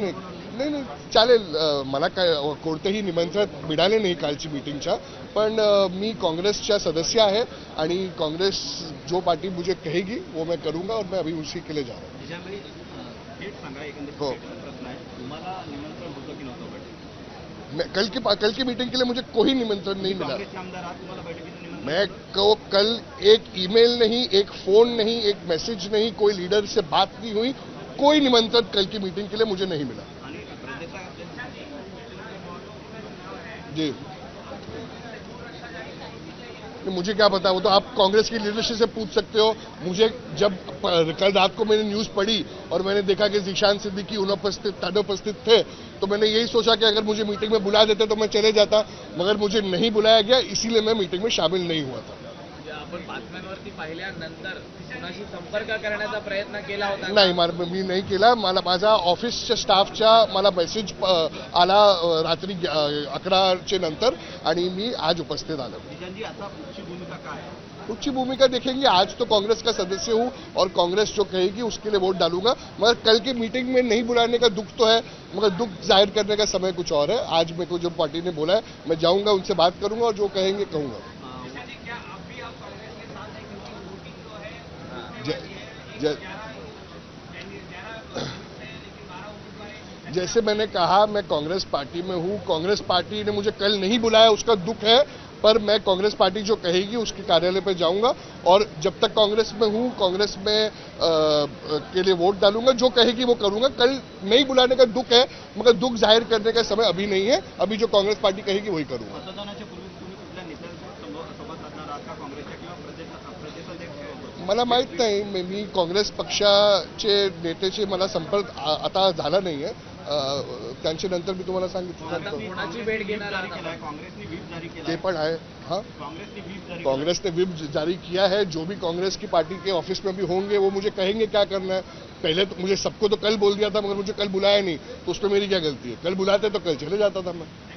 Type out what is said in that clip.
नाही नाही. चालेल. अ, मला काय कोणतेही निमंत्रण मिळाले नाही कालची मीटिंगच्या पण अ, मी कांग्रेसच्या सदस्य आहे आणि कांग्रेस जो पार्टी मुझे कहेगी वो मैं करूँगा और मैं अभी उसी के लिए जा रहा हूँ. हो. कल की कल की मीटिंग के लिए मुझे कोई निमंत्रण नहीं मिला. मैं को कल एक ईमेल नहीं एक फ़ोन नहीं एक मैसेज नहीं कोई लीडर से बात नहीं हुई. कोई निमंत्रण कल की मीटिंग के लिए मुझे नहीं मिला। जी। मुझे क्या पता, वो तो आप कांग्रेस की लीडरशिप से पूछ सकते हो। मुझे जब कल रात को मैंने न्यूज़ पढ़ी और मैंने देखा कि जीशान सिद्दीकी अनुपस्थित अनुपस्थित थे तो मैंने यही सोचा कि अगर मुझे मीटिंग में बुला देते तो मैं चले जाता, मगर मुझे नहीं बुलाया गया, इसीलिए मैं मीटिंग में शामिल नहीं हुआ था। आपण बातम्यांवरती पाहिल्यानंतर कुणाशी संपर्क करण्याचा प्रयत्न केला होता? नाही मला मी नाही केला. मला माझा ऑफिसच्या स्टाफच्या मला मेसेज आला रात्री अ, अकराचे नंतर आणि मी आज उपस्थित आलो. निजांजी भूमिका काय? उच्च भूमिका देखेंगे. आज तो कांग्रेस का सदस्य हूँ और कांग्रेस जो कहेगी उसके लिए वोट डालूँगा. मगर कल की मीटिंग में नहीं बुलाने का दुख तो है मगर दुख ज़ाहिर करने का समय कुछ और है। आज मेरे को जो पार्टी ने बोला है मैं जाऊँगा उनसे बात करूँगा और जो कहेंगे कहूँगा। जैसे मैंने कहा मैं कांग्रेस पार्टी में हूँ। कांग्रेस पार्टी ने मुझे कल नहीं बुलाया उसका दुख है पर मैं कांग्रेस पार्टी जो कहेगी उसके कार्यालय पर जाऊँगा। और जब तक कांग्रेस में हूँ कांग्रेस में अ, के लिए वोट डालूँगा जो कहेगी वो करूँगा। कल नहीं बुलाने का दुख है मगर दुख ज़ाहिर करने का समय अभी नहीं है। अभी जो कांग्रेस पार्टी कहेगी वही करूँगा। मला माहीत नाही मी- मी काँग्रेस पक्षाचे नेत्याचे मला संपर्क आता झाला नाही आहे त्यांच्या नंतर मी तुम्हाला सांगितलं. ते पण आहे. हाँ? काँग्रेसने व्हीप जारी कांग्रेस ने विप जारी किया है. जो भी कांग्रेस की पार्टी के ऑफ़िस में भी होंगे वो मुझे कहेंगे क्या करना है? पहले तो मुझे सबको तो कल बोल दिया था मगर मुझे कल बुलाया नहीं। तो उसमें मेरी क्या गलती है? कल बुलाते तो कल चले जाता था मैं।